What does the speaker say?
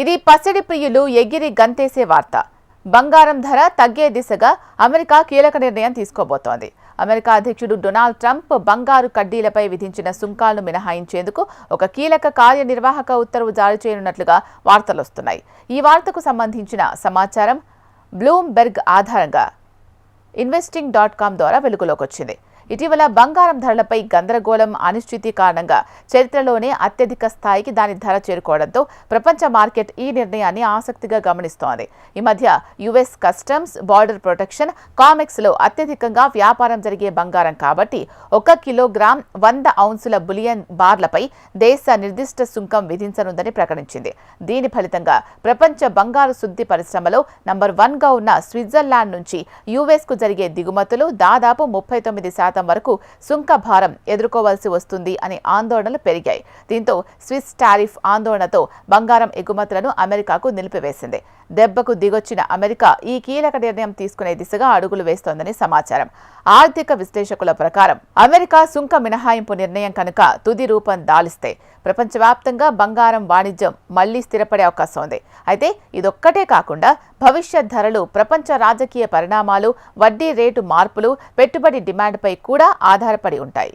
ఇది పసిడి ప్రియులు ఎగిరి గంతేసే వార్త. బంగారం ధర తగ్గే దిశగా అమెరికా కీలక నిర్ణయం తీసుకోబోతోంది. అమెరికా అధ్యక్షుడు డొనాల్డ్ ట్రంప్ బంగారు కడ్డీలపై విధించిన సుంకాలను మినహాయించేందుకు ఒక కీలక కార్యనిర్వాహక ఉత్తర్వు జారీ చేయనున్నట్లుగా వార్తలొస్తున్నాయి. ఈ వార్తకు సంబంధించిన సమాచారం బ్లూంబెర్గ్ ఆధారంగా. ఇన్వెస్టింగ్ డాట్ కామ్ ద్వారా వెలుగులోకి వచ్చింది ఇటీవల బంగారం ధరలపై గందరగోళం అనిశ్చితి కారణంగా చరిత్రలోనే అత్యధిక స్థాయికి దాని ధర చేరుకోవడంతో ప్రపంచ మార్కెట్ ఈ నిర్ణయాన్ని ఆసక్తిగా గమనిస్తోంది. ఈ మధ్య యుఎస్ కస్టమ్స్ బార్డర్ ప్రొటెక్షన్ కామెక్స్లో అత్యధికంగా వ్యాపారం జరిగే బంగారం కాబట్టి ఒక కిలోగ్రామ్ వంద ఔన్సుల బులియన్ బార్లపై దేశ నిర్దిష్ట సుంకం విధించనుందని ప్రకటించింది. దీని ఫలితంగా ప్రపంచ బంగారు శుద్ధి పరిశ్రమలో నంబర్ వన్గా ఉన్న స్విట్జర్లాండ్ నుంచి యుఎస్కు జరిగే దిగుమతులు దాదాపు ముప్పై తొమ్మిది శాతం శాతం వరకు సుంక భారం ఎదుర్కోవాల్సి వస్తుంది అనే ఆందోళనలు పెరిగాయి. దీంతో స్విస్ టారిఫ్ ఆందోళనతో బంగారం ఎగుమతులను అమెరికాకు నిలిపివేసింది. దెబ్బకు దిగొచ్చిన అమెరికా ఈ కీలక నిర్ణయం తీసుకునే దిశగా అడుగులు వేస్తోందని సమాచారం. ఆర్థిక విశ్లేషకుల ప్రకారం అమెరికా సుంక మినహాయింపు నిర్ణయం కనుక తుది రూపం దాలిస్తే ప్రపంచవ్యాప్తంగా బంగారం వాణిజ్యం మళ్ళీ స్థిరపడే అవకాశం ఉంది. అయితే ఇదొక్కటే కాకుండా భవిష్యత్ ధరలు ప్రపంచ రాజకీయ పరిణామాలు వడ్డీ రేటు మార్పులు పెట్టుబడి డిమాండ్పై కూడా ఆధారపడి ఉంటాయి.